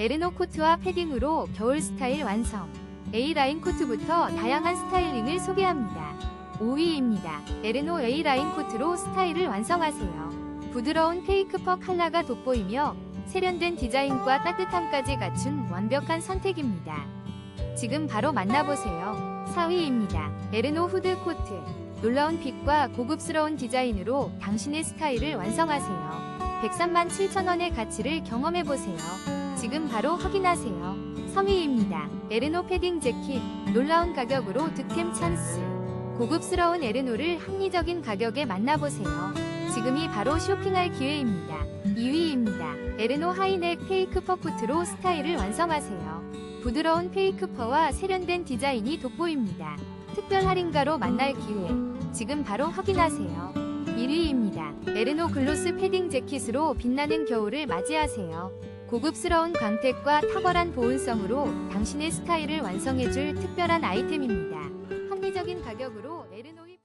에르노 코트와 패딩으로 겨울 스타일 완성. A라인 코트부터 다양한 스타일링을 소개합니다. 5위입니다. 에르노 A라인 코트로 스타일을 완성하세요. 부드러운 페이크 퍼 컬러가 돋보이며 세련된 디자인과 따뜻함까지 갖춘 완벽한 선택입니다. 지금 바로 만나보세요. 4위입니다. 에르노 후드 코트. 놀라운 핏과 고급스러운 디자인으로 당신의 스타일을 완성하세요. 103만 7천원의 가치를 경험해보세요. 지금 바로 확인하세요. 3위입니다. 에르노 패딩 재킷. 놀라운 가격으로 득템 찬스. 고급스러운 에르노를 합리적인 가격에 만나보세요. 지금이 바로 쇼핑할 기회입니다. 2위입니다. 에르노 하이넥 페이크 퍼 코트로 스타일을 완성하세요. 부드러운 페이크 퍼와 세련된 디자인이 돋보입니다. 특별 할인가로 만날 기회. 지금 바로 확인하세요. 1위입니다. 에르노 글로스 패딩 재킷으로 빛나는 겨울을 맞이하세요. 고급스러운 광택과 탁월한 보온성으로 당신의 스타일을 완성해줄 특별한 아이템입니다. 합리적인 가격으로 에르노이